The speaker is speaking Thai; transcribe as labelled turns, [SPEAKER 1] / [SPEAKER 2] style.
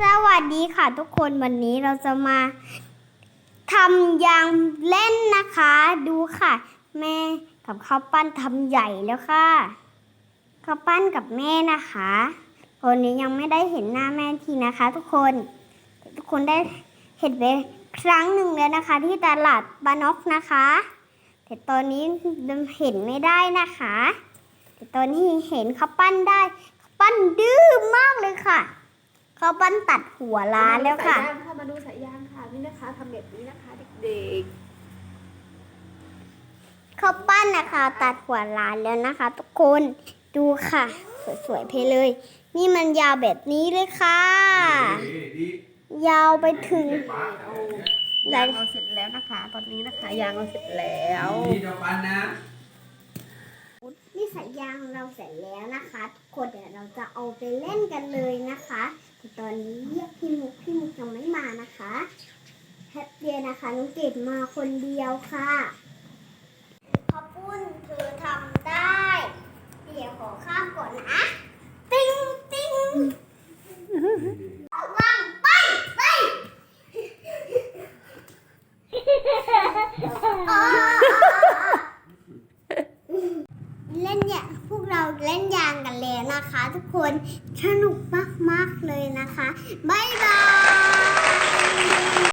[SPEAKER 1] สวัสดีค่ะทุกคนวันนี้เราจะมาทำยางเล่นนะคะ ดูค่ะ แม่กับข้าวปั้นทำใหญ่แล้วค่ะข้าวปั้นกับแม่นะคะคนนี้ยังไม่ได้เห็นหน้าแม่ทีนะคะ ทุกคนทุกคนได้เห็นไปครั้งหนึ่งแล้วนะคะ ที่ตลาดบานอกนะคะ แต่ตอนนี้เห็นไม่ได้นะคะ แต่ตอนนี้เห็นข้าวปั้นได้ข้าวปั้นดื้อมากเลยค่ะ เขาปั้นตัดหัวร้านแล้วค่ะ
[SPEAKER 2] สายยางค่ะมาดูสายยางค่ะนี่นะคะทำแบบนี้นะคะเด็ก
[SPEAKER 1] เขาปั้นนะคะ ตัดหัวร้านแล้วนะคะ ทุกคนดูค่ะ สวยๆเพเลย นี่มันยาวแบบนี้เลยค่ะ
[SPEAKER 3] ดีดี
[SPEAKER 1] ยาวไปถึง
[SPEAKER 2] ๆเอายางเราเสร็จแล้วนะคะ ตอนนี้นะคะยางเราเสร็จแล้ว
[SPEAKER 3] ดีเจ้าปันนะ
[SPEAKER 1] นี่สายยางเราเสร็จแล้วนะคะ ทุกคนเดี๋ยวเราจะเอาไปเล่นกันเลยนะคะแตอนนี้เรียกพี่มุกพี่มุกยังไม่มานะคะแฮปปี้นะคะน้องเกดมาคนเดียวค่ะขอบคุณเธอทำได้ เดี๋ยวขอข้ามก่อนนะติ้งติ้งวางไปไปอ๋อ เล่นเนี่ย กเราเล่นยางกันแล้วนะคะ ทุกคนสนุกมากๆเลยนะคะ บ๊ายบาย